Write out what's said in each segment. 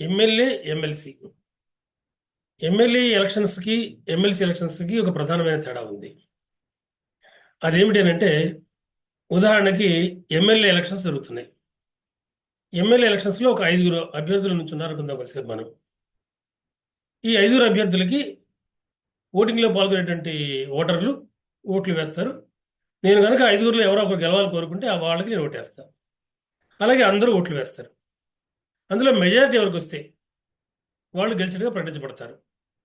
MLA MLC. MLA ఎలక్షన్స్కి MLC ఎలక్షన్స్కి ఒక ప్రధానమైన తేడా ఉంది. అదేమిటనంటే అని అంటే ఉదాహరణకి ఎమ్మెల్యే ఎలక్షన్స్ జరుగుతున్నాయి. ఎమ్మెల్యే ఎలక్షన్స్లో ఒక ఐదుగురు అభ్యర్థుల నుంచి ఉన్నారు అనుకుందాం కలిసి మనం. ఈ ఐదుగురు అభ్యర్థులకి ఓటింగ్లో పాల్గొనేటువంటి ఓటర్లు ఓట్లు వేస్తారు. నేను కనుక ఐదుగురులో ఎవరో ఒకరు గెలవాలి కోరుకుంటే ఆ వాళ్ళకి నేను ఓటేస్తాను అలాగే అందరూ ఓట్లు వేస్తారు. అందులో మెజారిటీ ఎవరికి వస్తే వాళ్ళు గెలిచినట్టుగా ప్రకటించబడతారు.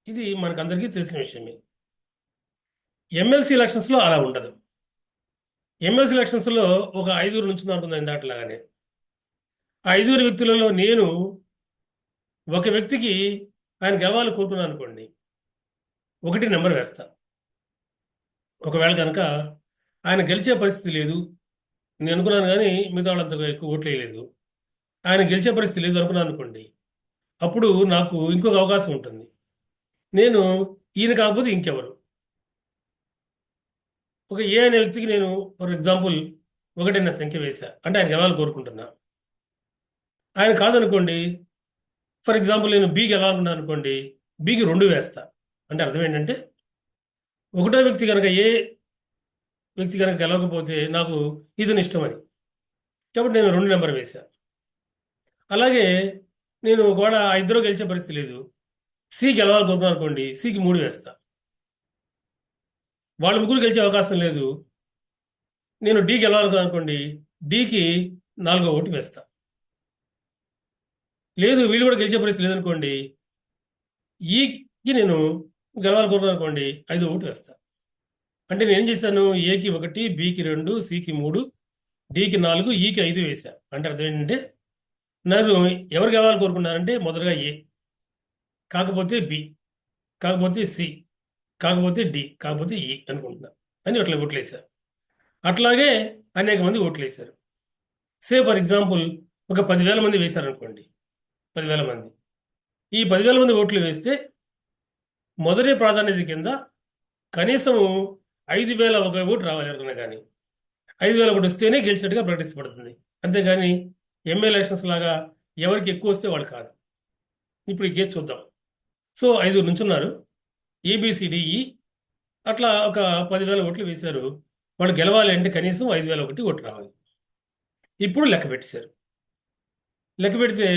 ఇది మనకందరికీ తెలిసిన విషయమే. ఎమ్మెల్సీ ఎలక్షన్స్లో అలా ఉండదు. ఎమ్మెల్సీ ఎలక్షన్స్లో ఒక ఐదుగురు నుంచి అనుకుందాం ఇందాటలాగానే ఆ ఐదుగురు వ్యక్తులలో నేను ఒక వ్యక్తికి ఆయన గెలవాలి కోరుకున్నాను అనుకోండి ఒకటి నెంబర్ వేస్తా. ఒకవేళ కనుక ఆయన గెలిచే పరిస్థితి లేదు నేను అనుకున్నాను కానీ మిగతా వాళ్ళంత ఎక్కువ ఓట్లేయలేదు ఆయన గెలిచే పరిస్థితి లేదు అనుకున్నాను అనుకోండి. అప్పుడు నాకు ఇంకొక అవకాశం ఉంటుంది. నేను ఈయన కాకపోతే ఇంకెవరు? ఒక ఏ అనే వ్యక్తికి నేను ఫర్ ఎగ్జాంపుల్ ఒకటిన్న సంఖ్య వేశా. అంటే ఆయన గెలవాలి కోరుకుంటున్నా? ఆయన కాదనుకోండి. ఫర్ ఎగ్జాంపుల్ నేను బీ గెలవాలనుకున్నాను అనుకోండి. బీకి రెండు వేస్తా. అంటే అర్థం ఏంటంటే ఒకటో వ్యక్తి కనుక ఏ వ్యక్తి కనుక గెలవకపోతే నాకు ఇతని ఇష్టమని. కాబట్టి నేను రెండు నెంబర్ వేసా అలాగే నేను ఒకవేళ ఆ ఇద్దరు గెలిచే పరిస్థితి లేదు. సి గెలవాలనుకుంటున్నాను అనుకోండి సికి మూడు వేస్తా. వాళ్ళ ముగ్గురు గెలిచే అవకాశం లేదు. నేను డి గెలవాలి అనుకోండి డికి నాలుగో ఓటు వేస్తా. లేదు వీళ్ళు కూడా గెలిచే పరిస్థితి లేదనుకోండి ఈకి నేను గెలవాలనుకుంటున్నాను అనుకోండి ఐదో ఓటు వేస్తా. అంటే నేను ఏం చేశాను ఏకి ఒకటి బికి రెండు సికి మూడు డికి నాలుగు ఈకి ఐదు వేశాను అంటే అర్థం ఏంటంటే నరు ఎవరు గెలవాలని కోరుకున్నారంటే మొదటగా ఏ కాకపోతే బి కాకపోతే సి కాకపోతే డి కాకపోతే ఈ అనుకుంటున్నా అని అట్లా ఓట్లేశారు. అట్లాగే అనేక మంది ఓట్లేశారు. సే ఫర్ ఎగ్జాంపుల్ ఒక పదివేల మంది వేశారనుకోండి పదివేల మంది. ఈ పదివేల మంది ఓట్లు వేస్తే మొదటి ప్రాధాన్యత కింద కనీసం ఐదు వేల ఒక ఓటు రావాలి ఎవరికైనా కానీ ఐదు వేల ఒకటి వస్తేనే గెలిచినట్టుగా ప్రకటించబడుతుంది. అంతేగాని ఎమ్మెల్యే ఎలక్షన్స్ లాగా ఎవరికి ఎక్కువ వస్తే వాళ్ళు కాదు. ఇప్పుడు ఇకే చూద్దాం. సో ఐదుగురు నుంచున్నారు. ABCDE e. అట్లా ఒక పదివేల ఓట్లు వేశారు. వాళ్ళు గెలవాలి అంటే కనీసం ఐదు వేల ఒకటి ఓటు రావాలి. ఇప్పుడు లెక్క పెట్టేశారు. లెక్క పెడితే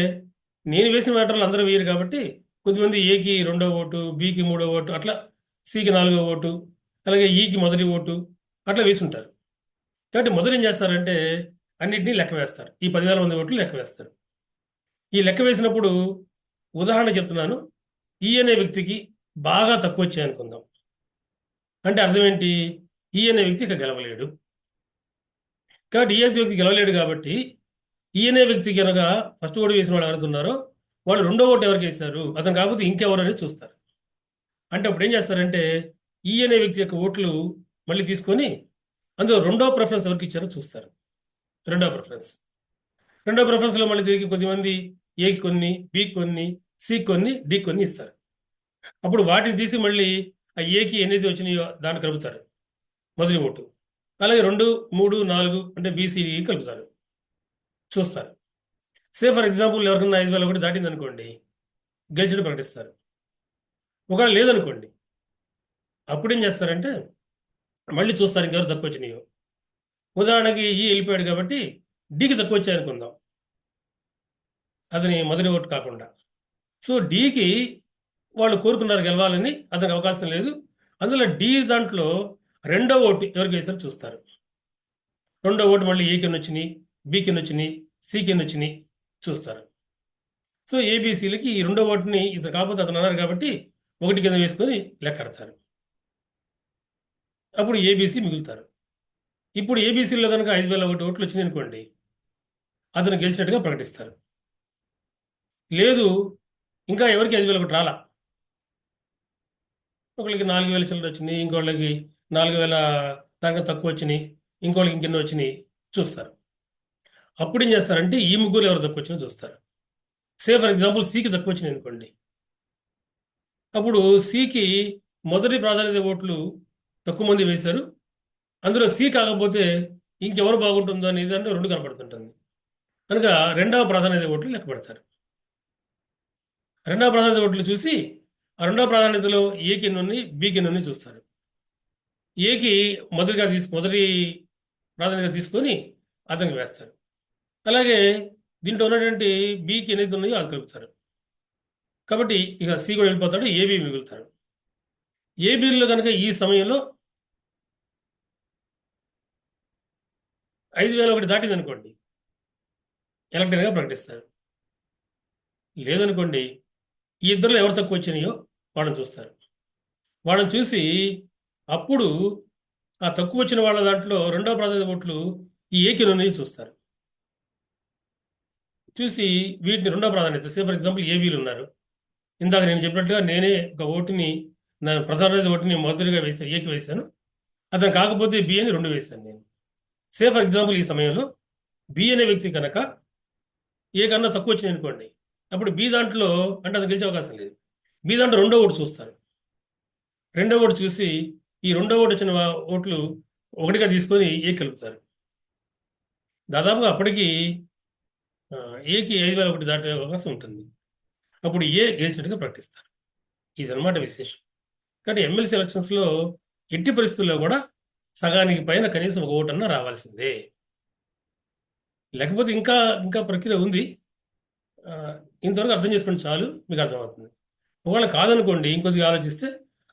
నేను వేసిన మ్యాటర్లు అందరూ వేయరు కాబట్టి కొంతమంది ఏకి రెండో ఓటు బికి మూడో ఓటు అట్లా సికి నాలుగో ఓటు అలాగే e ఈకి మొదటి ఓటు అట్లా వేసుంటారు. కాబట్టి మొదలు ఏం చేస్తారంటే అన్నింటినీ లెక్క వేస్తారు. ఈ పదివేల మంది ఓట్లు లెక్క వేస్తారు. ఈ లెక్క వేసినప్పుడు ఉదాహరణ చెప్తున్నాను. ఈ అనే వ్యక్తికి బాగా తక్కువ వచ్చాయి అనుకుందాం. అంటే అర్థం ఏంటి? ఈ అనే వ్యక్తి ఇక గెలవలేడు. కాబట్టి ఈ అనే వ్యక్తి గెలవలేడు కాబట్టి ఈ అనే వ్యక్తి కనుక ఫస్ట్ ఓటు వేసిన వాళ్ళు ఎవరుతున్నారో వాళ్ళు రెండో ఓటు ఎవరికి వేశారు? అతను కాకపోతే ఇంకెవరు అనేది చూస్తారు. అంటే అప్పుడు ఏం చేస్తారంటే ఈ అనే వ్యక్తి యొక్క ఓట్లు మళ్ళీ తీసుకొని అందులో రెండో ప్రిఫరెన్స్ ఎవరికి ఇచ్చారో చూస్తారు. రెండో ప్రిఫరెన్స్ రెండో ప్రిఫరెన్స్లో మళ్ళీ తిరిగి కొద్దిమంది ఏకి కొన్ని బి కొన్ని సి కొన్ని డి కొన్ని ఇస్తారు. అప్పుడు వాటిని తీసి మళ్ళీ ఆ ఏకి ఎన్నైతే వచ్చినాయో దాన్ని కలుపుతారు. మొదటి ఓటు. అలాగే రెండు మూడు నాలుగు అంటే బీసీడీ కలుపుతారు. చూస్తారు. సే ఫర్ ఎగ్జాంపుల్ ఎవరికన్నా ఐదు వేల ఒకటి దాటింది అనుకోండి గెలిచినట్టు ప్రకటిస్తారు. ఒకవేళ లేదనుకోండి అప్పుడు ఏం చేస్తారంటే మళ్ళీ చూస్తారు ఇంకెవరు తక్కువ వచ్చినాయో. ఉదాహరణకి ఈ వెళ్ళిపోయాడు కాబట్టి డీకి తక్కువ వచ్చాయి అనుకుందాం. అతని మొదటి ఓటు కాకుండా. సో డీకి వాళ్ళు కోరుకున్నారు గెలవాలని అతనికి అవకాశం లేదు. అందులో డి దాంట్లో రెండో ఓటు ఎవరికి వేసారో చూస్తారు. రెండో ఓటు మళ్ళీ ఏ కింద వచ్చినాయి బి కింద వచ్చినాయి సి కింద వచ్చినాయి చూస్తారు. సో ఏబీసీలకి ఈ రెండో ఓటుని ఇతను కాకపోతే అతను అన్నారు కాబట్టి ఒకటి కింద వేసుకొని లెక్కడతారు. అప్పుడు ఏబీసీ మిగులుతారు. ఇప్పుడు ఏబీసీలో కనుక ఐదు వేల ఒకటి ఓట్లు వచ్చినాయి అనుకోండి అతను గెలిచినట్టుగా ప్రకటిస్తారు. లేదు ఇంకా ఎవరికి ఐదు వేల ఒకటి రాలా? ఒకళ్ళకి నాలుగు వేల చిల్లర వచ్చినాయి ఇంకోళ్ళకి నాలుగు వేల దానికన్నా తక్కువ వచ్చినాయి ఇంకోళ్ళకి ఇంకెన్నో వచ్చినాయి చూస్తారు. అప్పుడు ఏం చేస్తారంటే ఈ ముగ్గురు ఎవరు తక్కువ వచ్చినా చూస్తారు. సే ఫర్ ఎగ్జాంపుల్ సికి తక్కువ వచ్చినాయి అనుకోండి. అప్పుడు సికి మొదటి ప్రాధాన్యత ఓట్లు తక్కువ మంది వేశారు అందులో సి కాకపోతే ఇంకెవరు బాగుంటుందో అనేది అంటే రెండు కనపడుతుంటుంది. కనుక రెండవ ప్రాధాన్యత ఓట్లు లెక్క పెడతారు. రెండవ ప్రాధాన్యత ఓట్లు చూసి ఆ రెండవ ప్రాధాన్యతలో ఏకి నుండి బికి నుండి చూస్తారు. ఏకి మొదటిగా తీసు మొదటి ప్రాధాన్యత తీసుకొని అతనికి వేస్తారు. అలాగే దీంట్లో ఉన్నటువంటి బికి ఎన్నైతే ఉన్నాయో అది కలుపుతారు. కాబట్టి ఇక సి కూడా వెళ్ళిపోతాడు ఏబి మిగులుతాడు. ఏబీలో కనుక ఈ సమయంలో ఐదు వేల ఒకటి దాటింది అనుకోండి ఎలక్టెడ్గా ప్రకటిస్తారు. లేదనుకోండి ఈ ఇద్దరు ఎవరు తక్కువ వచ్చినాయో వాళ్ళని చూస్తారు. వాళ్ళని చూసి అప్పుడు ఆ తక్కువ వచ్చిన వాళ్ళ దాంట్లో రెండవ ప్రాధాన్యత ఓట్లు ఈ ఏకి చూస్తారు. చూసి వీటిని రెండో ప్రాధాన్యత సే ఫర్ ఎగ్జాంపుల్ ఏబీలు ఉన్నారు. ఇందాక నేను చెప్పినట్టుగా నేనే ఒక ఓటుని నా ప్రధాన ఓటుని మొదటిగా వేసాను ఏకి వేశాను అతను కాకపోతే బి అని రెండు వేశాను నేను. సే ఫర్ ఎగ్జాంపుల్ ఈ సమయంలో బి అనే వ్యక్తి కనుక ఏ కన్నా తక్కువ వచ్చింది అనుకోండి అప్పుడు బి దాంట్లో అంటే అది గెలిచే అవకాశం లేదు. బి దాంట్లో రెండో ఓటు చూస్తారు. రెండో ఓటు చూసి ఈ రెండో ఓటు వచ్చిన ఓట్లు ఒకటిగా తీసుకొని ఏ కలుపుతారు. దాదాపుగా అప్పటికి ఏకి ఐదు వేల ఒకటి దాటే అవకాశం ఉంటుంది. అప్పుడు ఏ గెలిచినట్టుగా ప్రకటిస్తారు. ఇదనమాట విశేషం. కాబట్టి ఎమ్మెల్సీ ఎలక్షన్స్లో ఎట్టి పరిస్థితుల్లో కూడా సగానికి పైన కనీసం ఒక ఓటన్నా రావాల్సిందే. లేకపోతే ఇంకా ఇంకా ప్రక్రియ ఉంది. ఇంతవరకు అర్థం చేసుకోండి చాలు మీకు అర్థమవుతుంది. ఒకవేళ కాదనుకోండి ఇంకొద్దిగా ఆలోచిస్తే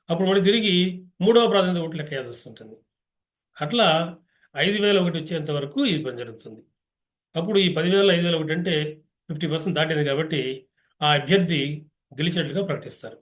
అప్పుడు మళ్ళీ తిరిగి మూడవ ప్రాధాన్యత ఓట్లు లెక్కేయాల్సి వస్తుంటుంది. అట్లా ఐదు వేల ఒకటి వచ్చేంత వరకు ఈ పని జరుగుతుంది. అప్పుడు ఈ పదివేల ఐదు వేల ఒకటి అంటే ఫిఫ్టీ పర్సెంట్ దాటింది కాబట్టి ఆ అభ్యర్థి గెలిచినట్లుగా ప్రకటిస్తారు.